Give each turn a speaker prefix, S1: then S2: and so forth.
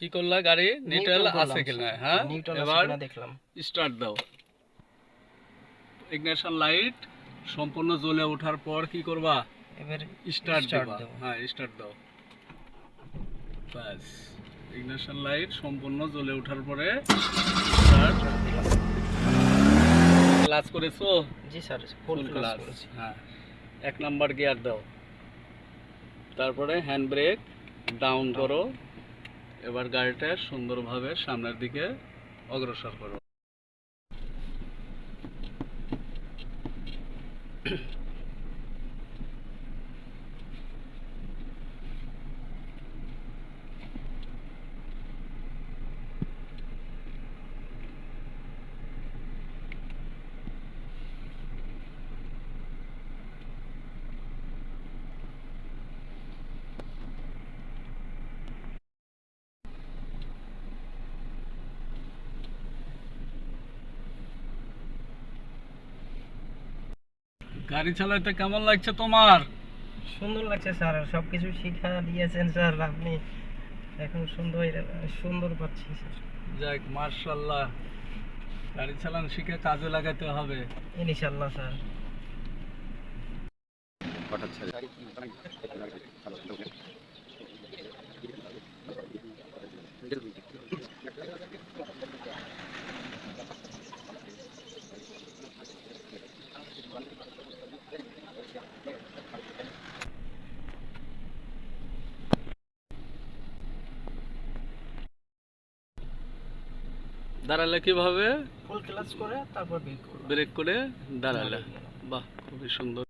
S1: কি করলা গাড়ি? নিউট্রাল আছে কিনা? হ্যাঁ? এবার
S2: দেখলাম।
S1: স্টার্ট দাও। ইগনিশন লাইট সম্পূর্ণ জ্বলে ওঠার পর কি করবা?
S2: এবার
S1: স্টার্ট দিবা। হ্যাঁ স্টার্ট দাও। বাস ইগনিশন লাইট সম্পূর্ণ জ্বলে ওঠার পরে স্টার্ট। ক্লাচ করেছ?
S2: জি স্যার
S1: ফুল
S2: ক্লাস করেছি।
S1: হ্যাঁ। এক নাম্বার গিয়ার দাও। তারপরে হ্যান্ড ব্রেক ডাউন করো। এবার গাড়িটা সুন্দরভাবে সামনের দিকে অগ্রসর করো। গাড়ি চালাতে কেমন লাগছে তোমার?
S2: সুন্দর লাগছে স্যার সব কিছু শিখা দিয়েছেন স্যার আপনি। এখন সুন্দর সুন্দর পাচ্ছি স্যার।
S1: যাক মার্শাল্লাহ গাড়ি চালান শিখে কাজে লাগাতে হবে।
S2: ইনশাল্লাহ স্যার।
S1: দাঁড়ালে কীভাবে?
S2: ফুল ক্লাস করে তারপর
S1: ব্রেক করে দাঁড়ালে। বাহ খুবই সুন্দর।